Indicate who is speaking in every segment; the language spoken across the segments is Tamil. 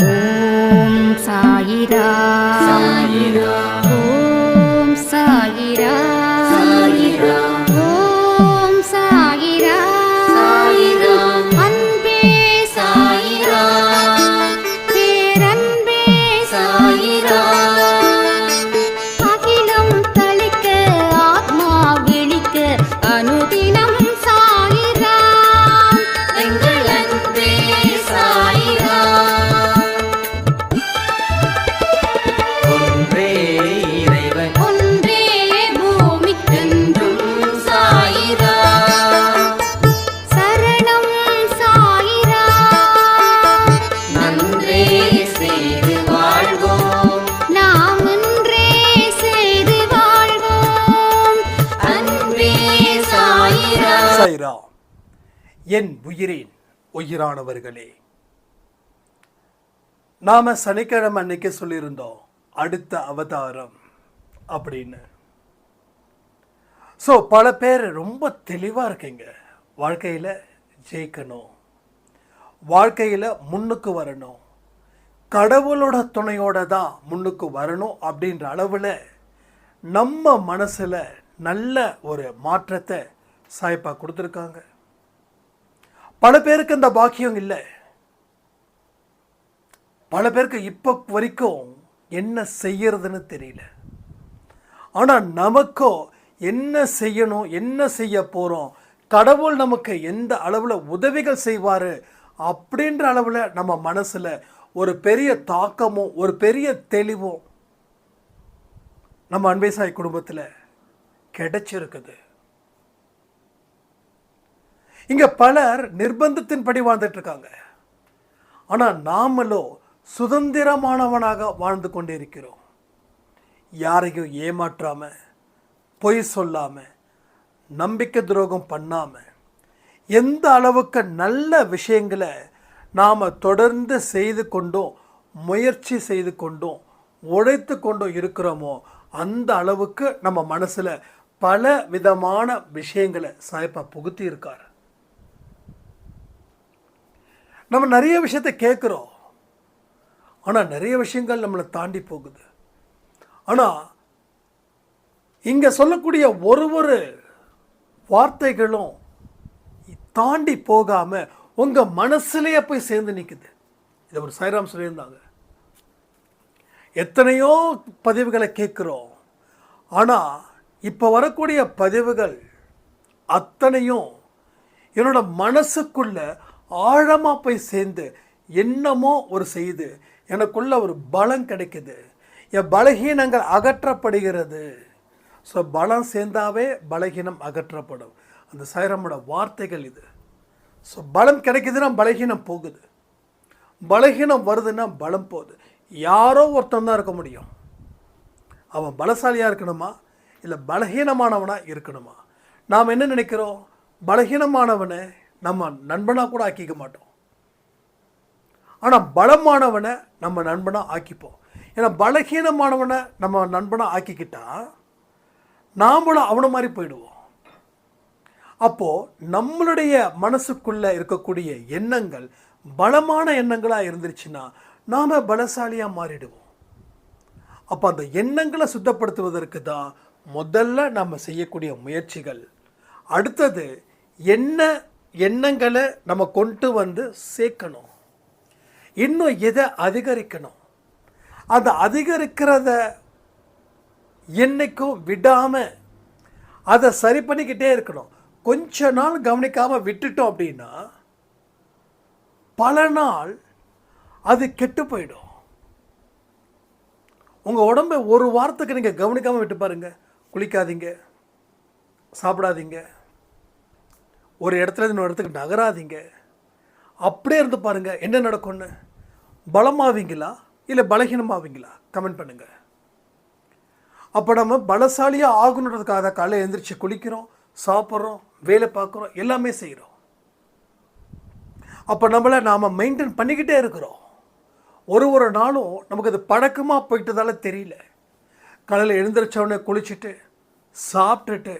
Speaker 1: 五彩
Speaker 2: 的。என் உயிரின் உயிரானவர்களே. நாம சனிக்கிழமை அன்னைக்கு சொல்லியிருந்தோம் அடுத்த அவதாரம் அப்படின்னு. ஸோ பல பேர் ரொம்ப தெளிவாக இருக்கீங்க. வாழ்க்கையில் ஜெயிக்கணும். வாழ்க்கையில் முன்னுக்கு வரணும். கடவுளோட துணையோட தான் முன்னுக்கு வரணும் அப்படின்ற அளவில் நம்ம மனசில் நல்ல ஒரு மாற்றத்தை சாய்ப்பா கொடுத்துருக்காங்க. பல பேருக்கு இந்த பாக்கியம் இல்லை. பல பேருக்கு இப்போ வரைக்கும் என்ன செய்யறதுன்னு தெரியல. ஆனால் நமக்கோ என்ன செய்யணும் என்ன செய்ய போகிறோம் கடவுள் நமக்கு எந்த அளவில் உதவிகள் செய்வார் அப்படின்ற அளவில் நம்ம மனசில் ஒரு பெரிய தாக்கமும் ஒரு பெரிய தெளிவும் நம்ம அன்பை சாய் குடும்பத்தில் கிடைச்சிருக்குது. இங்கே பலர் நிர்பந்தத்தின்படி வாழ்ந்துட்டுருக்காங்க ஆனால் ஆனா நாமளோ சுதந்திரமானவனாக வாழ்ந்து கொண்டிருக்கிறோம். யாரையும் ஏமாற்றாமல் பொய் சொல்லாமல் நம்பிக்கை துரோகம் பண்ணாமல் எந்த அளவுக்கு நல்ல விஷயங்களை நாம் தொடர்ந்து செய்து கொண்டும் முயற்சி செய்து கொண்டும் உழைத்து கொண்டும் இருக்கிறோமோ அந்த அளவுக்கு நம்ம மனசில் பல விதமான விஷயங்களை சாய்ப்பா புகுத்தி இருக்கார் நம்ம நிறைய விஷயத்தை கேட்குறோம். ஆனால் நிறைய விஷயங்கள் நம்மளை தாண்டி போகுது. ஆனால் இங்கே சொல்லக்கூடிய ஒரு ஒரு வார்த்தைகளும் தாண்டி போகாமல் உங்கள் மனசுலேயே போய் சேர்ந்து நிற்குது இதை ஒரு சாய்ராம் சொல்லியிருந்தாங்க. எத்தனையோ பதிவுகளை கேட்குறோம். ஆனால் இப்போ வரக்கூடிய பதிவுகள் அத்தனையும் என்னோட மனசுக்குள்ள ஆழமாக போய் சேர்ந்து என்னமோ ஒரு செய்து எனக்குள்ள ஒரு பலம் கிடைக்குது. என் பலகீனங்கள் அகற்றப்படுகிறது. ஸோ பலம் சேர்ந்தாவே பலகீனம் அகற்றப்படும். அந்த சைரமோட வார்த்தைகள் இது. ஸோ பலம் கிடைக்குதுன்னா பலகீனம் போகுது. பலகீனம் வருதுன்னா பலம் போகுது. யாரோ ஒருத்தன் தான் இருக்க முடியும். அவன் பலசாலியாக இருக்கணுமா? இல்லை பலகீனமானவனாக இருக்கணுமா? நாம் என்ன நினைக்கிறோம்? பலகீனமானவனை நம்ம நண்பனாக கூட ஆக்கிக்க மாட்டோம். ஆனால் பலமானவனை நம்ம நண்பனாக ஆக்கிப்போம். ஏன்னா பலகீனமானவனை நம்ம நண்பனாக ஆக்கிக்கிட்டா நாமளும் அவனை மாதிரி போயிடுவோம். அப்போது நம்மளுடைய மனசுக்குள்ளே இருக்கக்கூடிய எண்ணங்கள் பலமான எண்ணங்களாக இருந்துருச்சுன்னா நாம் பலசாலியாக மாறிடுவோம். அப்போ அந்த எண்ணங்களை சுத்தப்படுத்துவதற்கு தான் முதல்ல நம்ம செய்யக்கூடிய முயற்சிகள். அடுத்தது என்ன எண்ணங்களை நம்ம கொண்டு வந்து சேர்க்கணும். இன்னும் எதை அதிகரிக்கணும். அந்த அதிகரிக்கிறத என்றைக்கும் விடாமல் அதை சரி பண்ணிக்கிட்டே இருக்கணும். கொஞ்ச நாள் கவனிக்காமல் விட்டுட்டோம் அப்படின்னா பல நாள் அது கெட்டு போயிடும். உங்கள் உடம்பை ஒரு வாரத்துக்கு நீங்கள் கவனிக்காமல் விட்டு பாருங்கள் குளிக்காதீங்க. சாப்பிடாதீங்க. ஒரு இடத்துல இருந்து இன்னொரு இடத்துக்கு நகராதீங்க. அப்படியே இருந்து பாருங்கள் என்ன நடக்கும்னு. பலமாவீங்களா? இல்லை பலகீனமாவீங்களா? கமெண்ட் பண்ணுங்கள் அப்போ நம்ம பலசாலியாக ஆகணுன்றதுக்காக காலையில் எழுந்திரிச்சு குளிக்கிறோம் சாப்பிட்றோம் வேலை பார்க்குறோம் எல்லாமே செய்கிறோம் அப்போ நம்மளை நாம் மெயின்டைன் பண்ணிக்கிட்டே இருக்கிறோம். ஒரு ஒரு நாளும் நமக்கு அது பழக்கமாக போயிட்டதால தெரியல. காலையில் எழுந்திரிச்சவொடனே குளிச்சுட்டு சாப்பிட்டுட்டு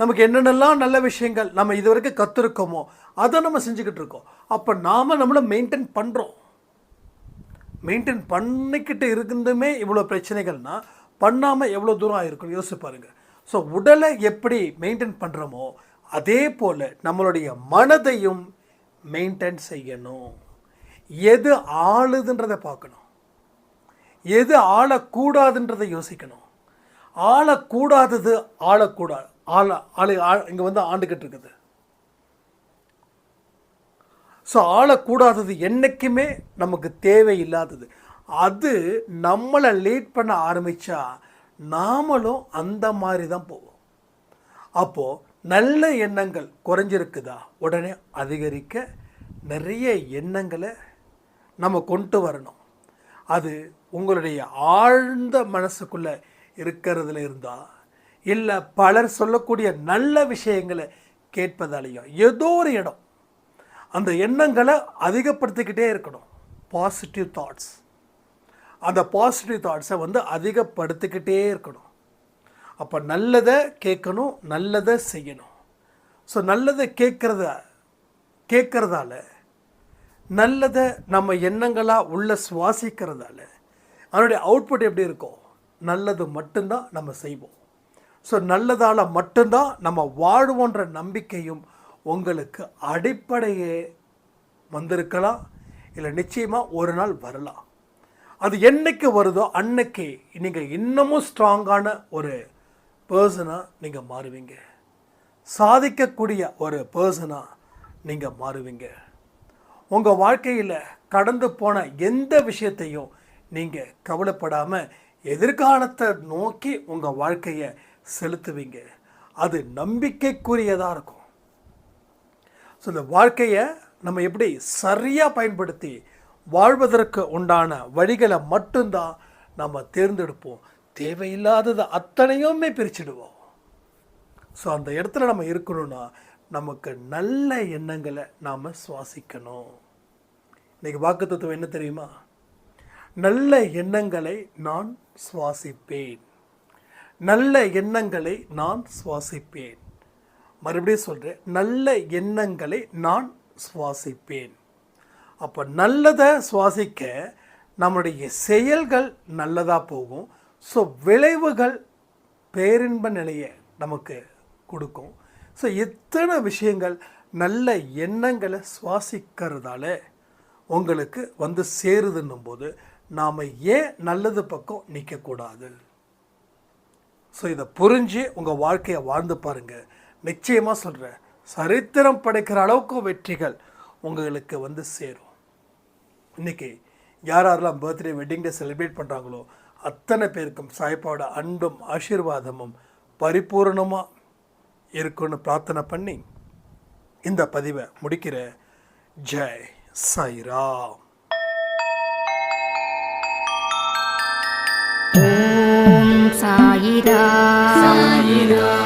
Speaker 2: நமக்கு என்னென்னலாம் நல்ல விஷயங்கள் நம்ம இது வரைக்கும் கற்றுருக்கோமோ அதை நம்ம செஞ்சுக்கிட்டு இருக்கோம். அப்போ நாம் நம்மளை மெயின்டைன் பண்ணுறோம் மெயின்டைன் பண்ணிக்கிட்டு இருந்துமே இவ்வளோ பிரச்சனைகள்னா பண்ணாமல் எவ்வளோ தூரம் ஆயிருக்கும் யோசிச்சு பாருங்கள் ஸோ உடலை எப்படி மெயின்டைன் பண்ணுறோமோ அதே போல் நம்மளுடைய மனதையும் மெயின்டைன் செய்யணும். எது ஆளுதுன்றதை பார்க்கணும். எது ஆளக்கூடாதுன்றதை யோசிக்கணும். ஆளக்கூடாதது ஆளக்கூடாது. ஆள ஆளு இங்கே வந்து ஆண்டுகிட்டு இருக்குது ஸோ ஆளக்கூடாதது என்றைக்குமே நமக்கு தேவையில்லாதது. அது நம்மளை லீட் பண்ண ஆரம்பித்தா நாமளும் அந்த மாதிரி தான் போவோம். அப்போது நல்ல எண்ணங்கள் குறைஞ்சிருக்குதா? உடனே அதிகரிக்க நிறைய எண்ணங்களை நம்ம கொண்டு வரணும். அது உங்களுடைய ஆழ்ந்த மனசுக்குள்ளே இருக்கிறதுல இருந்தால் இல்லை பலர் சொல்லக்கூடிய நல்ல விஷயங்களை கேட்பதாலேயும் ஏதோ ஒரு இடம் அந்த எண்ணங்களை அதிகப்படுத்திக்கிட்டே இருக்கணும். பாசிட்டிவ் தாட்ஸ் அந்த பாசிட்டிவ் தாட்ஸை வந்து அதிகப்படுத்திக்கிட்டே இருக்கணும். அப்போ நல்லதை கேட்கணும் நல்லதை செய்யணும். ஸோ நல்லதை கேட்குறத கேட்குறதால நல்லதை நம்ம எண்ணங்களாக உள்ள சுவாசிக்கிறதால அதனுடைய அவுட்புட் எப்படி இருக்கும் நல்லது மட்டும்தான் நம்ம செய்வோம். ஸோ நல்லதால் மட்டும்தான் நம்ம வாழ்வோன்ற நம்பிக்கையும் உங்களுக்கு அடிப்படையே வந்திருக்கலாம். இல்லை நிச்சயமாக ஒரு நாள் வரலாம். அது என்னைக்கு வருதோ அன்னைக்கு நீங்கள் இன்னமும் ஸ்ட்ராங்கான ஒரு பர்சனாக நீங்கள் மாறுவீங்க. சாதிக்கக்கூடிய ஒரு பர்சனாக நீங்கள் மாறுவீங்க. உங்கள் வாழ்க்கையில் கடந்து போன எந்த விஷயத்தையும் நீங்கள் கவலைப்படாமல் எதிர்காலத்தை நோக்கி உங்கள் வாழ்க்கையை செலுத்துவீங்க. அது நம்பிக்கைக்குரியதாக இருக்கும். ஸோ இந்த வாழ்க்கையை நம்ம எப்படி சரியாக பயன்படுத்தி வாழ்வதற்கு உண்டான வழிகளை மட்டும்தான் நம்ம தேர்ந்தெடுப்போம். தேவையில்லாதது அத்தனையுமே பிரிச்சிடுவோம். ஸோ அந்த இடத்துல நம்ம இருக்கணும்னா நமக்கு நல்ல எண்ணங்களை நாம் சுவாசிக்கணும். இன்றைக்கி வாக்கு தத்துவம் என்ன தெரியுமா? நல்ல எண்ணங்களை நான் சுவாசிப்பேன். நல்ல எண்ணங்களை நான் சுவாசிப்பேன். மறுபடியும் சொல்கிறேன் நல்ல எண்ணங்களை நான் சுவாசிப்பேன். அப்போ நல்லதை சுவாசிக்க நம்முடைய செயல்கள் நல்லதாக போகும். ஸோ விளைவுகள் பேரின்ப நிலையை நமக்கு கொடுக்கும். ஸோ இத்தனை விஷயங்கள் நல்ல எண்ணங்களை சுவாசிக்கிறதால உங்களுக்கு வந்து சேருதுன்னும் போது நாம் ஏன் நல்லது பக்கம் நிற்கக்கூடாது ஸோ இதை புரிஞ்சு உங்கள் வாழ்க்கையை வாழ்ந்து பாருங்கள் நிச்சயமாக சொல்கிறேன் சரித்திரம் படைக்கிற அளவுக்கு வெற்றிகள் உங்களுக்கு வந்து சேரும். இன்றைக்கி யார் யாரெல்லாம் பர்த்டே வெட்டிங் டே செலிப்ரேட் பண்ணுறாங்களோ அத்தனை பேருக்கும் சாய்ப்பாவோட அன்பும் ஆசீர்வாதமும் பரிபூர்ணமாக இருக்குன்னு பிரார்த்தனை பண்ணி இந்த பதிவை முடிக்கிற ஜெய் சாய்ராம்.
Speaker 3: サイ
Speaker 1: ダー